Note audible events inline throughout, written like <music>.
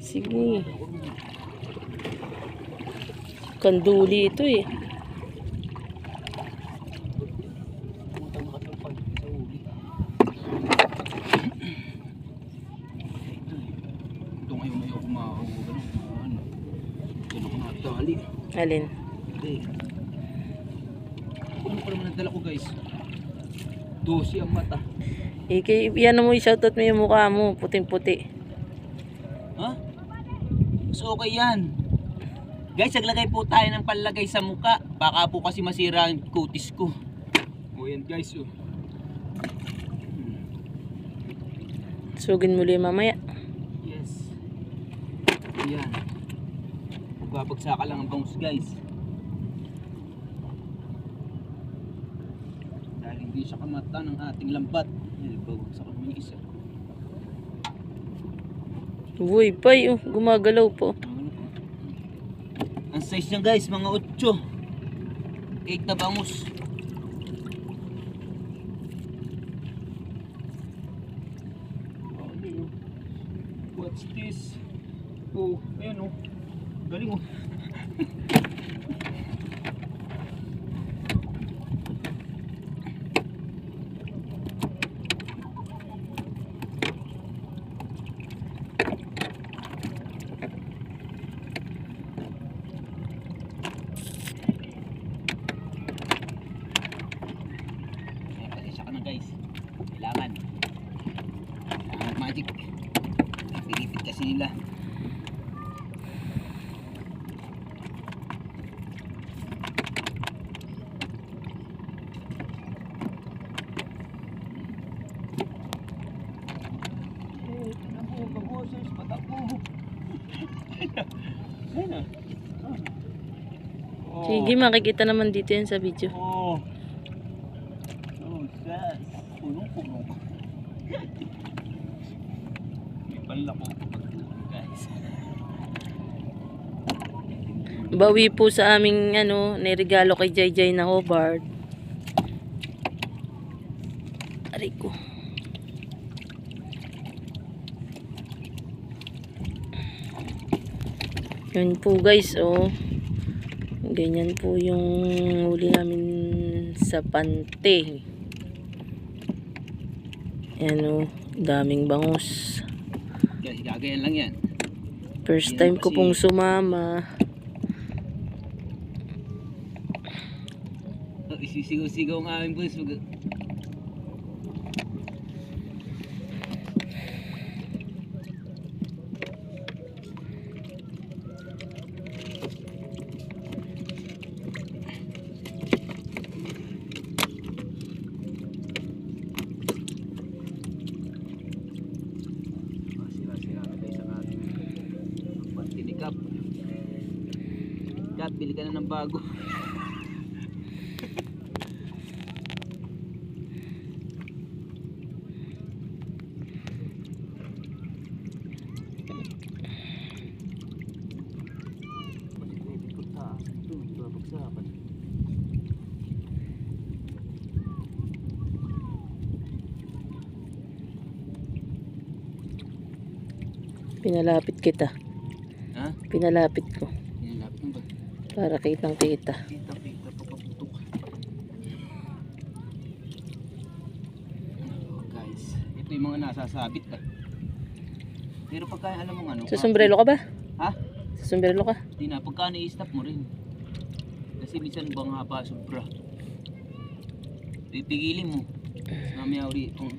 Sige. Kanduli ito eh. Alin? Hindi. Ano pa naman nagdala ko guys? Dosi ang mata. Eh, kay, yan mo, i-shoutout mo yung mukha mo. Puting-puti. Ha? So okay yan. Guys, naglagay po tayo ng panlagay sa muka. Baka po kasi masira ang kutis ko. O yan guys, oh. Sugin muli mamaya. Yes. Yan. Magpapagsaka lang ang bangus guys. Dahil hindi siya kamata ng ating lambat. Yan, babagsak ko yung isa. Uy, pay, oh, gumagalaw po. Ang size niya guys, mga 8. 8 na bangus. What's this? Oh, ayan oh. Galing oh. <laughs> Ayan, pasensya ka na guys. Kailangan. Kailangan magic. Pilipit kasi nila. Eh, ano po, pag-usos, patakbo. Ayan ah. Oh. Sige, makikita naman dito yan sa video. Oh. Oh, sas. Punong-puno. May panlako. Bawi po sa aming ano, niregalo kay Jai na Hobart. Aray ko. Yun po guys, oh. Ganyan po yung huli namin sa pante. Yan oh, daming bangus. Gagayan lang yan. First time ko pong sumama. Isisigaw-sigaw ang aming boys. Mag- Ah, Sira-sira na guys ang ating pati ni Cap. Cap, bili ka na ng bago. Pinalapit kita. Ha? Pinalapit ko. Yan, lapit mo ba? Para kitang kita. Guys, ito yung mga nasasabit ba? Pero pagka alam mo ano, Sa sombrero ka ba? Ha? Sa sombrero ka? Hindi na, pagka na-stop mo rin. Kasi minsan bang haba sobra. Pipigilin mo. Mamaya uli itong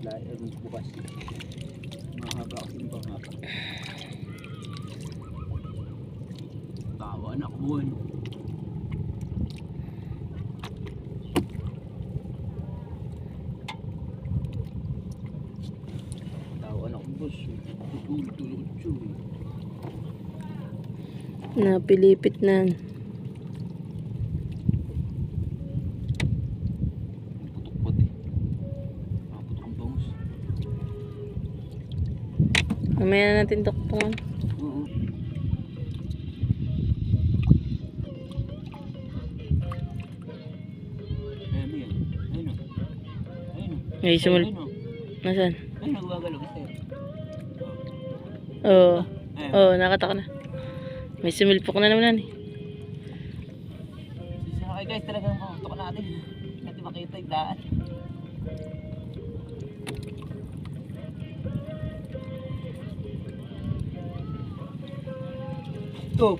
lahat bukas. Mahaba kasi bang haba. Tawa na kuhan. Tawa na boss. Tulog, tulog, tulog. Napilipit na. Mamaya na natin tuktungan. Ayun o. Ay, sumul... Ayun o. Nasaan? Ayun, nagwagalaw. Basta yun. Oo. Ayan. Oo, oh, nakata na. May sumilpok na naman eh. Okay guys, talagang mamutok natin. Natin makita yung daan. Stop!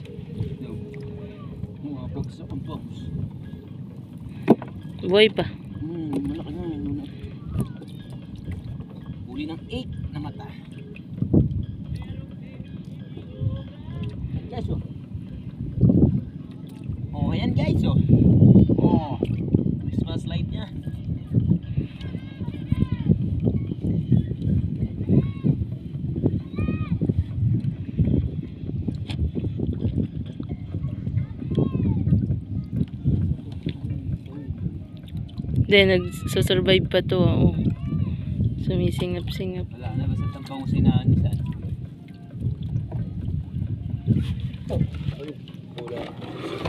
Mga bagsak ang. Buhay pa. Huli ng 8 na mata. Guys, oh. Oh, ayan guys, oh. Oh, Christmas light niya. Hindi, nagsusurvive pa to. Oo. Sumisingap-singap. Wala na, basta tampang ko sinaan saan. Oh, wala.